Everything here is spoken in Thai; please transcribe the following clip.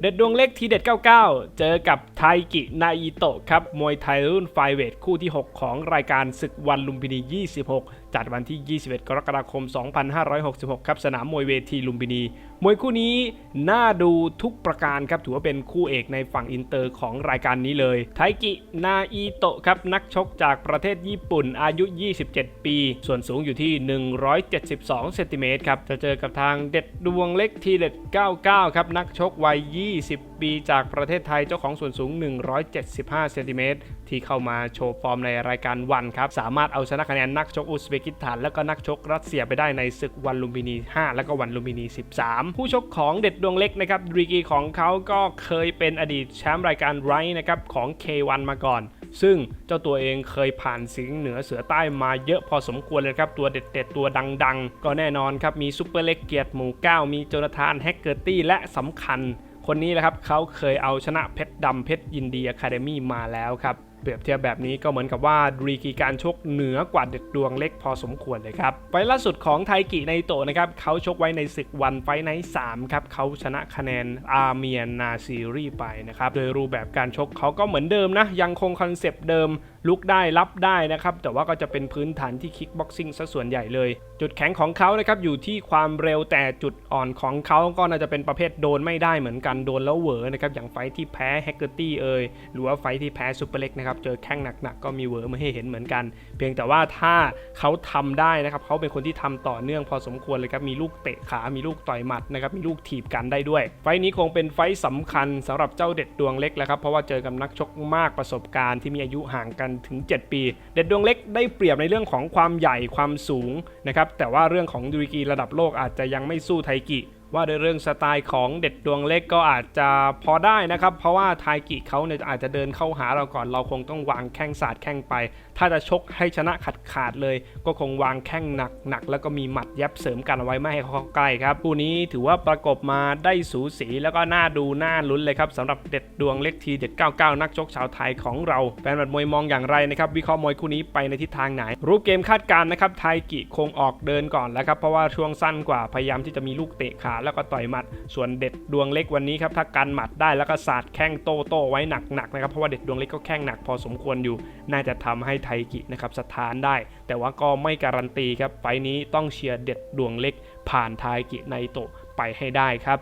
เด็ดดวงเล็กทีเด็ด 99 เจอกับไทกินาอิโตะครับ มวยไทยรุ่นไฟเวทคู่ที่ 6 ของรายการศึกวันลุมพินี 26 จัดวันที่ 21 กรกฎาคม 2566 ครับ สนามมวยเวทีลุมพินี มวยคู่นี้น่าดูทุกประการครับ ถือว่าเป็นคู่เอกในฝั่งอินเตอร์ของรายการนี้เลย ไทกินาอิโตะครับ นักชกจากประเทศญี่ปุ่นอายุ 27 ปี ส่วนสูงอยู่ที่ 172 เซนติเมตรครับ จะเจอกับทางเด็ดดวงเล็กทีเด็ด 99 ครับ นักชกวัย20 ปีจากประเทศไทยเจ้าของส่วนสูง 175 เซนติเมตรที่เข้ามาโชว์ฟอร์มในรายการวันครับ สามารถเอาชนะคะแนนนักชกอุซเบกิสถาน แล้วก็นักชกรัสเซียไปได้ในศึกวันลุมพินี 5 แล้วก็วันลุมพินี 13 ผู้ชกของเด็ดดวงเล็กนะครับดรีกีของเขาก็เคยเป็นอดีตแชมป์รายการไรนะครับของ K1 มาก่อนซึ่งเจ้าตัวเองเคยผ่านสิงเหนือเสือใต้มาเยอะพอสมควรเลยครับ ตัวเด็ดๆ ตัวดังๆ ก็แน่นอนครับ มีซุปเปอร์เล็กเกียรติหมู่9มีโจนาธานแฮกเกอร์ตี้และสำคัญ คนนี้แหละครับเขาเคยเอาชนะเพชรดำเพชรยินดีอะคาเดมี่มาแล้วครับเปรียบเทียบแบบนี้ก็เหมือนกับว่าดีกีการชกเหนือกว่าเด็ดดวงเล็กพอสมควรเลยครับไฟล่าสุดของไทกิในโตะนะครับเขาชกไว้ในศึกวันไฟไนท์สามครับเขาชนะคะแนนอาเมียนนาซีรีไปนะครับโดยรูปแบบการชกเขาก็เหมือนเดิมนะ ยังคงคอนเซปต์เดิมลุกได้รับได้นะครับ แต่ว่าก็จะเป็นพื้นฐานที่คิกบ็อกซิ่งซะส่วนใหญ่เลย จุดแข็งของเขานะครับอยู่ที่ความเร็วแต่จุดอ่อนของเขาก็น่าจะเป็นประเภทโดนไม่ได้เหมือนกันโดนแล้วเหวอนะครับอย่างไฟที่แพ้แฮกเกอร์ตี้เอยหรือว่าไฟที่แพ้ซูเปอร์เล็กนะครับเจอแข้งหนักๆก็มีเวอร์มาให้เห็นเหมือนกัน เพียงแต่ว่าถ้าเขาทำได้นะครับเขาเป็นคนที่ทำต่อเนื่องพอสมควรเลยครับ มีลูกเตะขา มีลูกต่อยหมัดนะครับ มีลูกถีบกันได้ด้วย ไฟท์นี้คงเป็นไฟท์สำคัญสำหรับเจ้าเด็ดดวงเล็กแล้วครับ เพราะว่าเจอกับนักชกมากประสบการณ์ที่มีอายุห่างกันถึง 7 ปี เด็ดดวงเล็กได้เปรียบในเรื่องของความใหญ่ความสูงนะครับ แต่ว่าเรื่องของดูรีกีระดับโลกอาจจะยังไม่สู้ไทกิ ว่าในเรื่องสไตล์ของเด็ดดวงเล็กก็อาจจะพอได้นะครับ เพราะว่าไทกิเขาเนี่ยอาจจะเดินเข้าหาเราก่อน เราคงต้องวางแข้งสาดแข้งไป ถ้าจะชกให้ชนะขาดขาดเลย ก็คงวางแข้งหนักหนักแล้วก็มีหมัดยับเสริมกันเอาไว้ไม่ให้เขาเข้าใกล้ครับคู่นี้ถือว่าประกบมาได้สูสีแล้วก็น่าดูน่าลุ้นเลยครับสำหรับเด็ดดวงเล็กทีเด็ด99 นักชกชาวไทยของเราแฟนบัดมวยมองอย่างไรนะครับวิเคราะห์มวยคู่นี้ไปในทิศทางไหน รูปเกมคาดการณ์นะครับไทกิคงออกเดินก่อนแล้วครับเพราะว่าช่วงสั้นกว่าพยายามที่จะมีลูกเตะขาแล้วก็ต่อยหมัด ส่วนเด็ดดวงเล็กวันนี้ครับถ้ากันหมัดได้แล้วก็สาดแข้งโต้โต้ไว้หนักๆนะครับเพราะว่าเด็ดดวงเล็กก็แข้งหนักพอสมควรอยู่ น่าจะทำให้ไทกินะครับสถานได้ แต่ว่าก็ไม่การันตีครับไฟนี้ต้องเชียร์เด็ดดวงเล็กผ่านไทกิในโตไปให้ได้ครับ